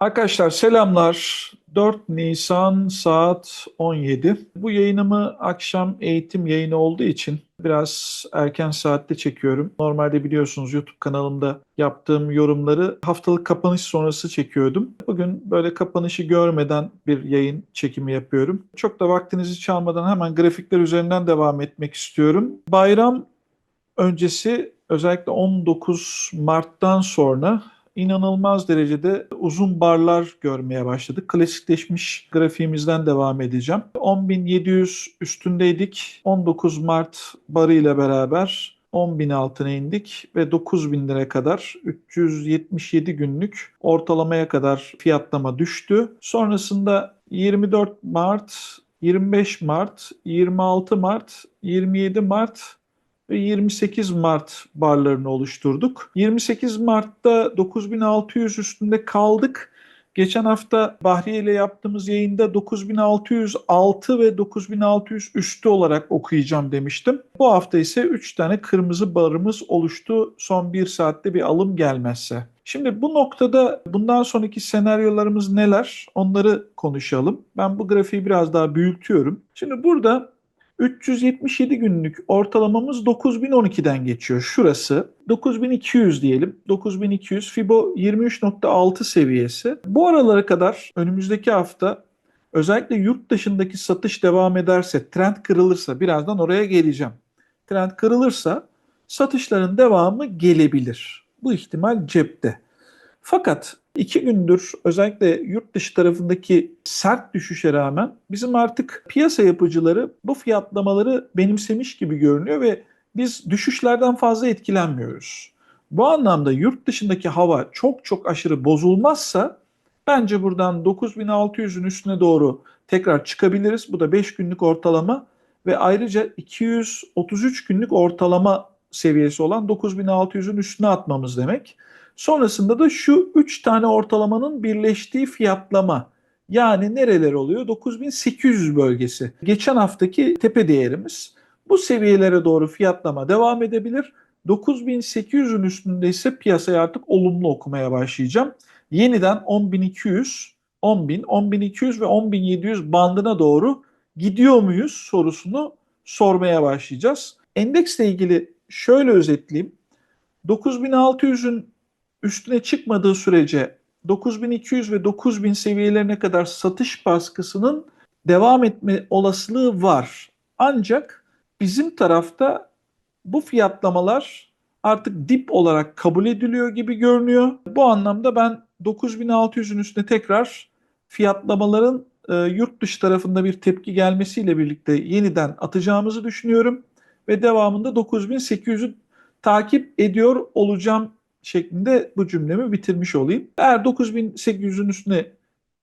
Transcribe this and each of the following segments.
Arkadaşlar selamlar. 4 Nisan saat 17. Bu yayınımı akşam eğitim yayını olduğu için biraz erken saatte çekiyorum. Normalde biliyorsunuz YouTube kanalımda yaptığım yorumları haftalık kapanış sonrası çekiyordum. Bugün böyle kapanışı görmeden bir yayın çekimi yapıyorum. Çok da vaktinizi çalmadan hemen grafikler üzerinden devam etmek istiyorum. Bayram öncesi özellikle 19 Mart'tan sonra inanılmaz derecede uzun barlar görmeye başladık. Klasikleşmiş grafiğimizden devam edeceğim. 10.700 üstündeydik. 19 Mart barı ile beraber 10.000 altına indik ve 9.000 lira kadar 377 günlük ortalamaya kadar fiyatlama düştü. Sonrasında 24 Mart, 25 Mart, 26 Mart, 27 Mart 28 Mart barlarını oluşturduk. 28 Mart'ta 9600 üstünde kaldık. Geçen hafta Bahriye ile yaptığımız yayında 9606 ve 9600 üstü olarak okuyacağım demiştim. Bu hafta ise 3 tane kırmızı barımız oluştu son 1 saatte bir alım gelmezse. Şimdi bu noktada bundan sonraki senaryolarımız neler onları konuşalım. Ben bu grafiği biraz daha büyütüyorum. Şimdi burada 377 günlük ortalamamız 9012'den geçiyor. Şurası 9200 diyelim. 9200 Fibo 23.6 seviyesi. Bu aralara kadar önümüzdeki hafta özellikle yurt dışındaki satış devam ederse, trend kırılırsa birazdan oraya geleceğim. Trend kırılırsa satışların devamı gelebilir. Bu ihtimal cepte. Fakat iki gündür özellikle yurt dışı tarafındaki sert düşüşe rağmen bizim artık piyasa yapıcıları bu fiyatlamaları benimsemiş gibi görünüyor ve biz düşüşlerden fazla etkilenmiyoruz. Bu anlamda yurt dışındaki hava çok çok aşırı bozulmazsa bence buradan 9600'ün üstüne doğru tekrar çıkabiliriz. Bu da 5 günlük ortalama ve ayrıca 233 günlük ortalama seviyesi olan 9600'ün üstüne atmamız demek. Sonrasında da şu 3 tane ortalamanın birleştiği fiyatlama. Yani nereler oluyor? 9800 bölgesi. Geçen haftaki tepe değerimiz. Bu seviyelere doğru fiyatlama devam edebilir. 9800'ün üstünde ise piyasayı artık olumlu okumaya başlayacağım. Yeniden 10200, 10000, 10200 ve 10700 bandına doğru gidiyor muyuz sorusunu sormaya başlayacağız. Endeksle ilgili şöyle özetleyeyim. 9600'ün üstüne çıkmadığı sürece 9200 ve 9000 seviyelerine kadar satış baskısının devam etme olasılığı var. Ancak bizim tarafta bu fiyatlamalar artık dip olarak kabul ediliyor gibi görünüyor. Bu anlamda ben 9600'ün üstüne tekrar fiyatlamaların e, yurt dışı tarafında bir tepki gelmesiyle birlikte yeniden atacağımızı düşünüyorum ve devamında 9800'ü takip ediyor olacağım şeklinde bu cümlemi bitirmiş olayım. Eğer 9800'ün üstüne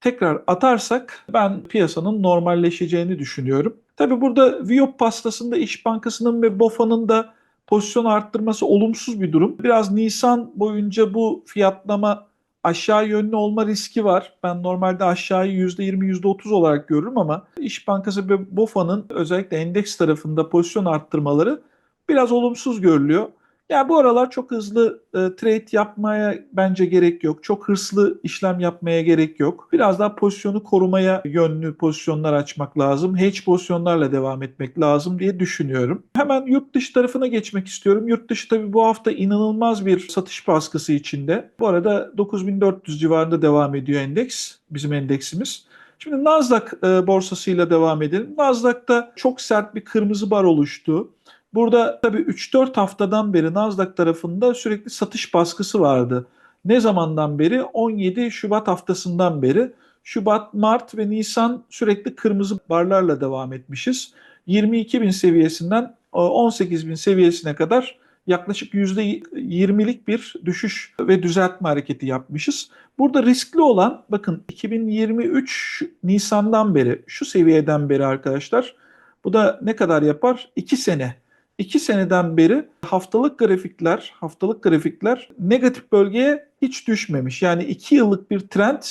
tekrar atarsak ben piyasanın normalleşeceğini düşünüyorum. Tabi burada Viyop pastasında İş Bankası'nın ve BOFA'nın da pozisyon arttırması olumsuz bir durum. Biraz Nisan boyunca bu fiyatlama aşağı yönlü olma riski var. Ben normalde aşağıyı %20, %30 olarak görürüm ama İş Bankası ve BOFA'nın özellikle endeks tarafında pozisyon arttırmaları biraz olumsuz görülüyor. Yani bu aralar çok hızlı e, trade yapmaya bence gerek yok. Çok hırslı işlem yapmaya gerek yok. Biraz daha pozisyonu korumaya yönlü pozisyonlar açmak lazım. Hedge pozisyonlarla devam etmek lazım diye düşünüyorum. Hemen yurt dışı tarafına geçmek istiyorum. Yurt dışı tabii bu hafta inanılmaz bir satış baskısı içinde. Bu arada 9400 civarında devam ediyor endeks, bizim endeksimiz. Şimdi Nasdaq e, borsasıyla devam edelim. Nasdaq'ta çok sert bir kırmızı bar oluştu. Burada tabii 3-4 haftadan beri Nasdaq tarafında sürekli satış baskısı vardı. Ne zamandan beri? 17 Şubat haftasından beri. Şubat, Mart ve Nisan sürekli kırmızı barlarla devam etmişiz. 22 bin seviyesinden 18 e, bin seviyesine kadar yaklaşık %20'lik bir düşüş ve düzeltme hareketi yapmışız. Burada riskli olan bakın 2023 Nisan'dan beri şu seviyeden beri arkadaşlar bu da ne kadar yapar? 2 sene 2 seneden beri haftalık grafikler, haftalık grafikler negatif bölgeye hiç düşmemiş. Yani 2 yıllık bir trend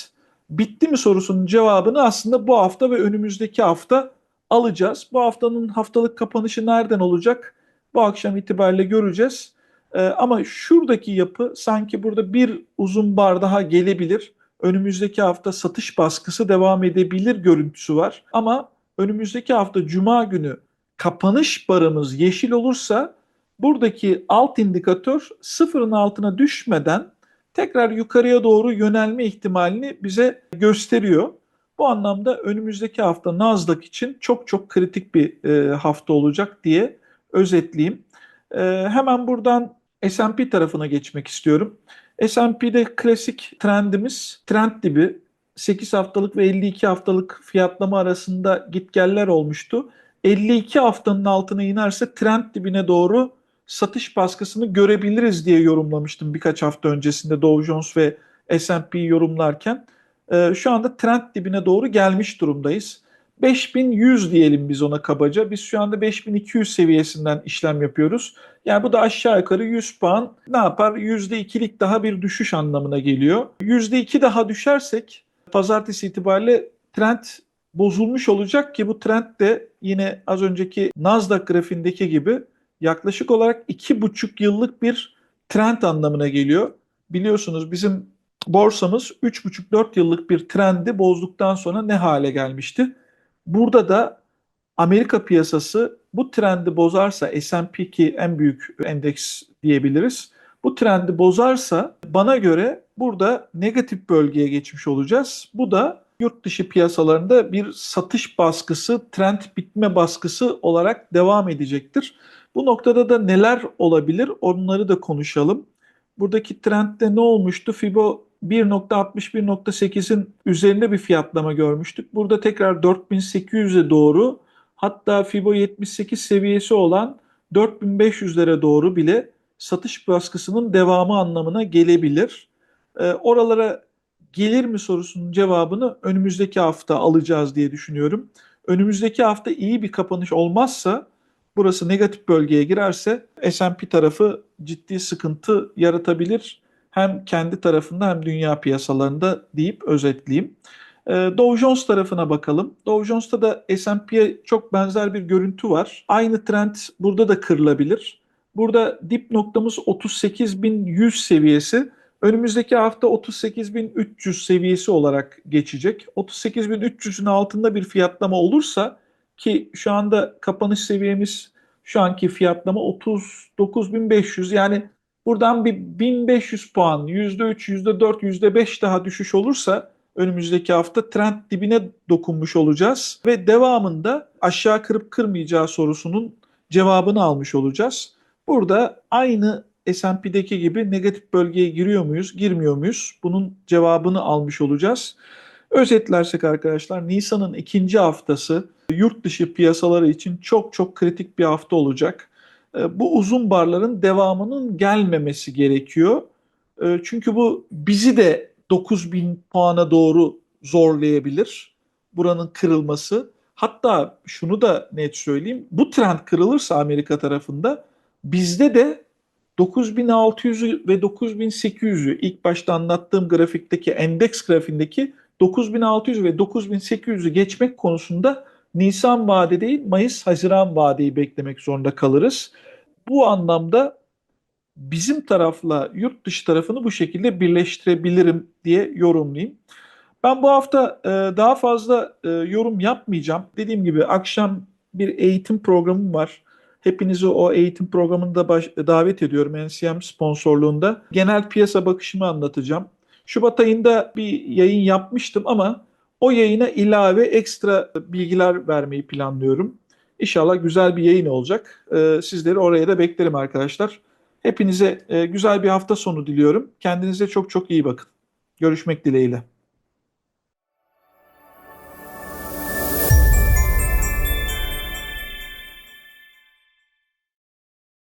bitti mi sorusunun cevabını aslında bu hafta ve önümüzdeki hafta alacağız. Bu haftanın haftalık kapanışı nereden olacak? Bu akşam itibariyle göreceğiz. Ee, ama şuradaki yapı sanki burada bir uzun bar daha gelebilir. önümüzdeki hafta satış baskısı devam edebilir görüntüsü var. Ama önümüzdeki hafta cuma günü kapanış barımız yeşil olursa buradaki alt indikatör sıfırın altına düşmeden tekrar yukarıya doğru yönelme ihtimalini bize gösteriyor. Bu anlamda önümüzdeki hafta Nasdaq için çok çok kritik bir e, hafta olacak diye özetleyeyim. E, hemen buradan S&P tarafına geçmek istiyorum. S&P'de klasik trendimiz trend dibi 8 haftalık ve 52 haftalık fiyatlama arasında gitgeller olmuştu. 52 haftanın altına inerse trend dibine doğru satış baskısını görebiliriz diye yorumlamıştım birkaç hafta öncesinde Dow Jones ve S&P yorumlarken. Ee, şu anda trend dibine doğru gelmiş durumdayız. 5100 diyelim biz ona kabaca. Biz şu anda 5200 seviyesinden işlem yapıyoruz. Yani bu da aşağı yukarı 100 puan ne yapar? %2'lik daha bir düşüş anlamına geliyor. %2 daha düşersek pazartesi itibariyle trend bozulmuş olacak ki bu trend de yine az önceki Nasdaq grafiğindeki gibi yaklaşık olarak iki buçuk yıllık bir trend anlamına geliyor. Biliyorsunuz bizim borsamız 3,5-4 yıllık bir trendi bozduktan sonra ne hale gelmişti? Burada da Amerika piyasası bu trendi bozarsa S&P ki en büyük endeks diyebiliriz. Bu trendi bozarsa bana göre burada negatif bölgeye geçmiş olacağız. Bu da yurt dışı piyasalarında bir satış baskısı, trend bitme baskısı olarak devam edecektir. Bu noktada da neler olabilir onları da konuşalım. Buradaki trendde ne olmuştu? Fibo 1.61.8'in üzerinde bir fiyatlama görmüştük. Burada tekrar 4800'e doğru hatta Fibo 78 seviyesi olan 4500'lere doğru bile satış baskısının devamı anlamına gelebilir. E, oralara gelir mi sorusunun cevabını önümüzdeki hafta alacağız diye düşünüyorum. Önümüzdeki hafta iyi bir kapanış olmazsa burası negatif bölgeye girerse S&P tarafı ciddi sıkıntı yaratabilir. Hem kendi tarafında hem dünya piyasalarında deyip özetleyeyim. Ee, Dow Jones tarafına bakalım. Dow Jones'ta da S&P'ye çok benzer bir görüntü var. Aynı trend burada da kırılabilir. Burada dip noktamız 38.100 seviyesi. Önümüzdeki hafta 38.300 seviyesi olarak geçecek. 38.300'ün altında bir fiyatlama olursa ki şu anda kapanış seviyemiz şu anki fiyatlama 39.500 yani buradan bir 1500 puan %3, %4, %5 daha düşüş olursa önümüzdeki hafta trend dibine dokunmuş olacağız ve devamında aşağı kırıp kırmayacağı sorusunun cevabını almış olacağız. Burada aynı S&P'deki gibi negatif bölgeye giriyor muyuz, girmiyor muyuz? Bunun cevabını almış olacağız. Özetlersek arkadaşlar Nisan'ın ikinci haftası yurt dışı piyasaları için çok çok kritik bir hafta olacak. E, bu uzun barların devamının gelmemesi gerekiyor. E, çünkü bu bizi de 9000 puana doğru zorlayabilir. Buranın kırılması. Hatta şunu da net söyleyeyim. Bu trend kırılırsa Amerika tarafında bizde de 9600'ü ve 9800'ü ilk başta anlattığım grafikteki endeks grafiğindeki 9600 ve 9800'ü geçmek konusunda Nisan vade değil Mayıs-Haziran vadeyi beklemek zorunda kalırız. Bu anlamda bizim tarafla yurt dışı tarafını bu şekilde birleştirebilirim diye yorumlayayım. Ben bu hafta e, daha fazla e, yorum yapmayacağım. Dediğim gibi akşam bir eğitim programım var. Hepinizi o eğitim programında baş, davet ediyorum NCM sponsorluğunda. Genel piyasa bakışımı anlatacağım. Şubat ayında bir yayın yapmıştım ama o yayına ilave ekstra bilgiler vermeyi planlıyorum. İnşallah güzel bir yayın olacak. Ee, sizleri oraya da beklerim arkadaşlar. Hepinize e, güzel bir hafta sonu diliyorum. Kendinize çok çok iyi bakın. Görüşmek dileğiyle.